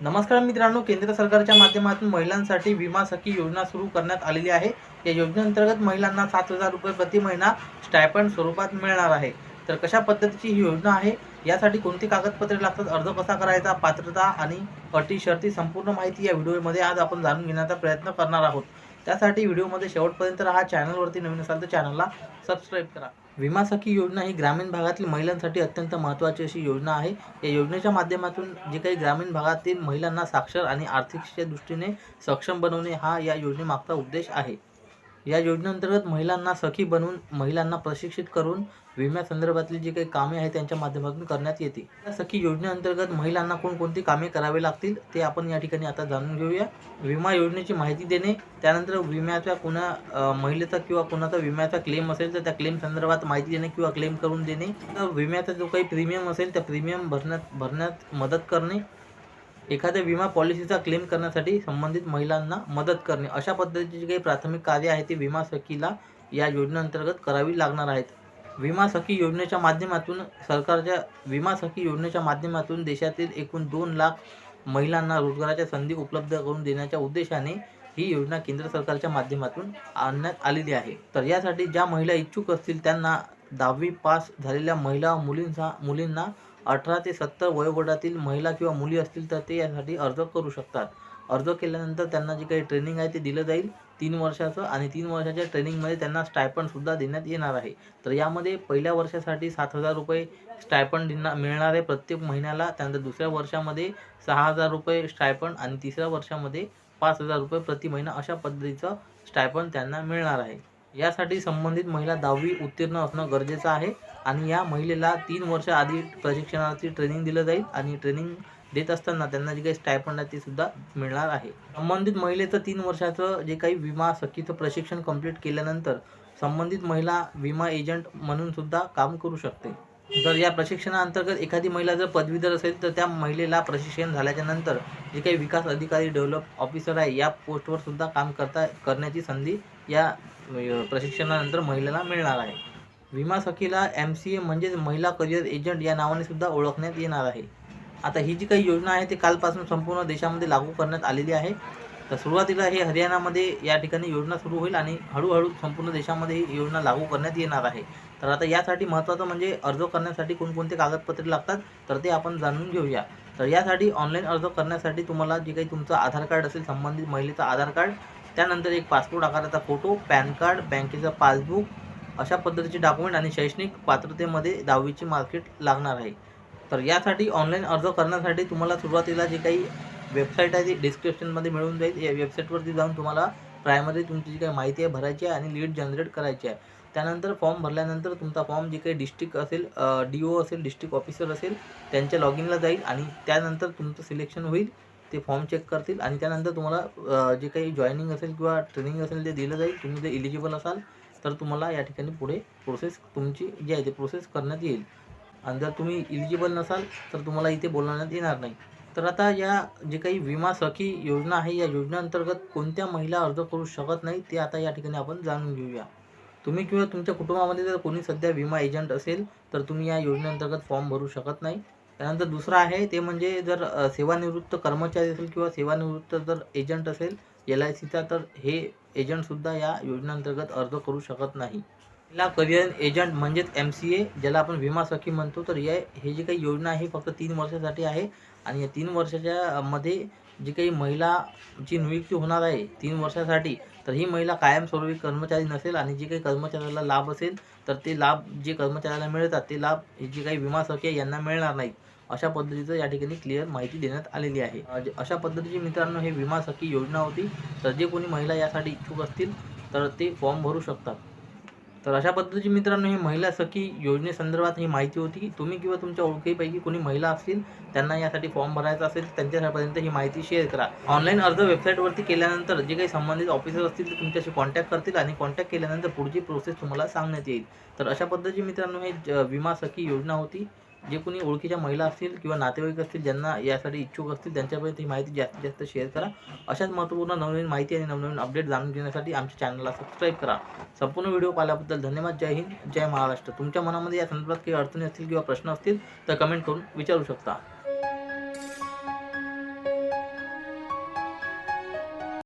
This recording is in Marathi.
नमस्कार मित्रांनो केंद्र सरकारच्या माध्यमातून महिलांसाठी विमा सखी योजना सुरू करण्यात आलेली आहे. या योजनेअंतर्गत महिलांना सात हजार रुपये प्रति महिना स्टायपंड स्वरूपात मिळणार आहे. तर कशा पद्धतीची ही योजना आहे? यासाठी कोणती कागदपत्रे लागतात? अर्ज कसा करायचा? पात्रता आणि अटी शर्ती संपूर्ण माहिती या व्हिडिओमध्ये आज आपण जाणून घेण्याचा प्रयत्न करणार आहोत. त्यासाठी व्हिडिओमध्ये शेवटपर्यंत राहा चॅनलवरती नवीन असाल तर चॅनलला सबस्क्राईब करा. विमा सखी योजना ही ग्रामीण भागातील महिलांसाठी अत्यंत महत्त्वाची अशी योजना आहे. या योजनेच्या माध्यमातून जे काही ग्रामीण भागातील महिलांना साक्षर आणि आर्थिकच्या दृष्टीने सक्षम बनवणे हा या योजनेमागचा उद्देश आहे. या योजनेअंतर्गत महिलांना सखी बनवून महिलांना प्रशिक्षित करून विम्यासंदर्भातली जी काही कामे आहेत त्यांच्या माध्यमातून करण्यात येते या सखी योजनेअंतर्गत महिलांना कोणकोणती कामे करावी लागतील ते आपण या ठिकाणी आता जाणून घेऊया. विमा योजनेची माहिती देणे त्यानंतर विम्याच्या कुणा महिलेचा किंवा कुणाचा विम्याचा क्लेम असेल तर त्या क्लेम संदर्भात माहिती देणे किंवा क्लेम करून देणे. विम्याचा जो काही प्रीमियम असेल त्या प्रीमियम भरण्यात भरण्यात मदत करणे. एखाद्या विमा पॉलिसीचा क्लेम करण्यासाठी संबंधित महिलांना मदत करणे. अशा पद्धतीची काही प्राथमिक कार्य आहे ती विमा सखीला या योजनेअंतर्गत करावी लागणार आहेत. विमा सखी योजनेच्या माध्यमातून सरकारच्या विमा सखी योजनेच्या माध्यमातून देशातील एकूण दोन लाख महिलांना रोजगाराच्या संधी उपलब्ध करून देण्याच्या उद्देशाने ही योजना केंद्र सरकारच्या माध्यमातून आणण्यात आलेली आहे. तर यासाठी ज्या महिला इच्छुक असतील त्यांना दहावी पास झालेल्या महिला मुलींचा मुलींना अठरा ते सत्तर वयोगटातील महिला किंवा मुली असतील तर ते यासाठी अर्ज करू शकतात. अर्ज केल्यानंतर त्यांना जे काही ट्रेनिंग आहे ते दिलं जाईल तीन वर्षाचं आणि तीन वर्षाच्या ट्रेनिंगमध्ये त्यांना स्टायपंडसुद्धा देण्यात येणार आहे. तर यामध्ये पहिल्या वर्षासाठी सात हजार रुपये स्टायपंड दिना मिळणार आहे प्रत्येक महिन्याला त्यानंतर दुसऱ्या वर्षामध्ये सहा हजार रुपये स्टायपंड आणि तिसऱ्या वर्षामध्ये पाच हजार रुपये प्रति महिना अशा पद्धतीचं स्टायपंड त्यांना मिळणार आहे. यासाठी संबंधित महिला दहावी उत्तीर्ण असणं गरजेचं आहे. आणि या महिलेला तीन वर्ष आधी प्रशिक्षणाची ट्रेनिंग दिलं जाईल आणि ट्रेनिंग देत असताना त्यांना जे काही स्टायपंड आहे ते सुद्धा मिळणार आहे. संबंधित महिलेचं तीन वर्षाचं जे काही विमा सखीचं प्रशिक्षण कंप्लीट केल्यानंतर संबंधित महिला विमा एजंट म्हणून सुद्धा काम करू शकते. जर या प्रशिक्षणाअंतर्गत एखादी महिला जर पदवीधर असेल तर त्या महिलेला प्रशिक्षण झाल्याच्यानंतर जे काही विकास अधिकारी डेव्हलप ऑफिसर आहे या पोस्टवर सुद्धा काम करता करण्याची संधी या प्रशिक्षणानंतर महिलेला मिळणार आहे. विमा सखीला एम सी ए म्हणजेच महिला करिअर एजंट या नावाने सुद्धा ओळखण्यात येणार आहे. आता ही जी काही योजना आहे ती कालपासून संपूर्ण देशामध्ये लागू करण्यात आलेली आहे. तर सुरुवातीला हे हरियाणामध्ये या ठिकाणी योजना सुरू होईल आणि हळूहळू संपूर्ण देशामध्ये ही योजना लागू करण्यात येणार आहे. तर आता यासाठी महत्त्वाचं म्हणजे अर्ज करण्यासाठी कोणकोणते कागदपत्रे लागतात तर ते आपण जाणून घेऊया. तर यासाठी ऑनलाईन अर्ज करण्यासाठी तुम्हाला जे काही तुमचं आधार कार्ड असेल संबंधित महिलेचं आधार कार्ड त्यानंतर एक पासपोर्ट आकाराचा फोटो पॅन कार्ड बँकेचं पासबुक अशा पद्धतीचे डॉक्युमेंट आणि शैक्षणिक पात्रतेमध्ये दहावीची मार्केट लागणार आहे. तर यासाठी ऑनलाईन अर्ज करण्यासाठी तुम्हाला सुरुवातीला जे काही वेबसाईट आहे ती डिस्क्रिप्शनमध्ये मिळून जाईल. या वेबसाईटवरती जाऊन तुम्हाला प्रायमरी तुमची जी काही माहिती आहे भरायची आहे आणि लीड जनरेट करायची आहे. त्यानंतर फॉर्म भरल्यानंतर तुमचा फॉर्म जे काही डिस्ट्रिक्ट असेल डी ओ असेल डिस्ट्रिक्ट ऑफिसर असेल त्यांच्या लॉगिनला जाईल आणि त्यानंतर तुमचं सिलेक्शन होईल. ते फॉर्म चेक करतील आणि त्यानंतर तुम्हाला जे काही जॉईनिंग असेल किंवा ट्रेनिंग असेल ते दिलं जाईल. तुम्ही जे इलिजिबल असाल तर तुम्हाला या ठिकाणी पुढे प्रोसेस तुमची जी आहे ती प्रोसेस करण्यात येईल. आणि जर तुम्ही इलिजिबल नसाल तर तुम्हाला इथे बोलवण्यात येणार नाही. तर आता या जे काही विमा सखी योजना आहे या योजनेअंतर्गत कोणत्या महिला अर्ज करू शकत नाही ते आता या ठिकाणी आपण जाणून घेऊया. तुम्ही किंवा तुमच्या कुटुंबामध्ये जर कोणी सध्या विमा एजंट असेल तर तुम्ही या योजनेअंतर्गत फॉर्म भरू शकत नाही. त्यानंतर दुसरं आहे ते म्हणजे जर सेवानिवृत्त कर्मचारी असेल किंवा सेवानिवृत्त जर एजंट असेल एल आय सीचा तर हे एजंटसुद्धा या योजनेअंतर्गत अर्ज करू शकत नाही. महिला करिअर एजंट म्हणजेच एम सी ए ज्याला आपण विमा सखी म्हणतो. तर या हे जी काही योजना आहे फक्त तीन वर्षासाठी आहे. आणि या तीन वर्षाच्या मध्ये जी काही महिलाची नियुक्ती होणार आहे तीन वर्षासाठी तर ही महिला कायमस्वरूपी कर्मचारी नसेल आणि जे काही कर्मचाऱ्याला लाभ असेल तर ते लाभ जे कर्मचाऱ्याला मिळतात ते लाभ हे जे काही विमा सखी आहे यांना मिळणार नाहीत अशा पद्धतीचं या ठिकाणी क्लिअर माहिती देण्यात आलेली आहे. अशा पद्धतीची मित्रांनो हे विमा सखी योजना होती. तर जे कोणी महिला यासाठी इच्छुक असतील तर ते फॉर्म भरू शकतात. तर अशा पद्धतीची मित्रांनो ही महिला सखी योजनेसंदर्भात ही माहिती होती. तुम्ही किंवा तुमच्या ओळखीपैकी कोणी महिला असतील त्यांना यासाठी फॉर्म भरायचा असेल तर त्यांच्यापर्यंत ही माहिती शेअर करा. ऑनलाईन अर्ज वेबसाईटवरती केल्यानंतर जे काही संबंधित ऑफिसर असतील ते तुमच्याशी कॉन्टॅक्ट करतील आणि कॉन्टॅक्ट केल्यानंतर पुढची प्रोसेस तुम्हाला सांगण्यात येईल. तर अशा पद्धतीची मित्रांनो हे ज- विमा सखी योजना होती. जे कोणी ओळखीच्या महिला असतील किंवा नातेवाईक असतील ज्यांना यासाठी इच्छुक असतील त्यांच्यापर्यंत ही माहिती जास्तीत जास्त शेअर करा. अशाच महत्त्वपूर्ण नवनवीन माहिती आणि नवनवीन अपडेट जाणून घेण्यासाठी आमच्या चॅनलला सबस्क्राईब करा. संपूर्ण व्हिडिओ पाहिल्याबद्दल धन्यवाद. जय हिंद जय महाराष्ट्र. तुमच्या मनामध्ये या संदर्भात काही अडचणी असतील किंवा प्रश्न असतील तर कमेंट करून विचारू शकता.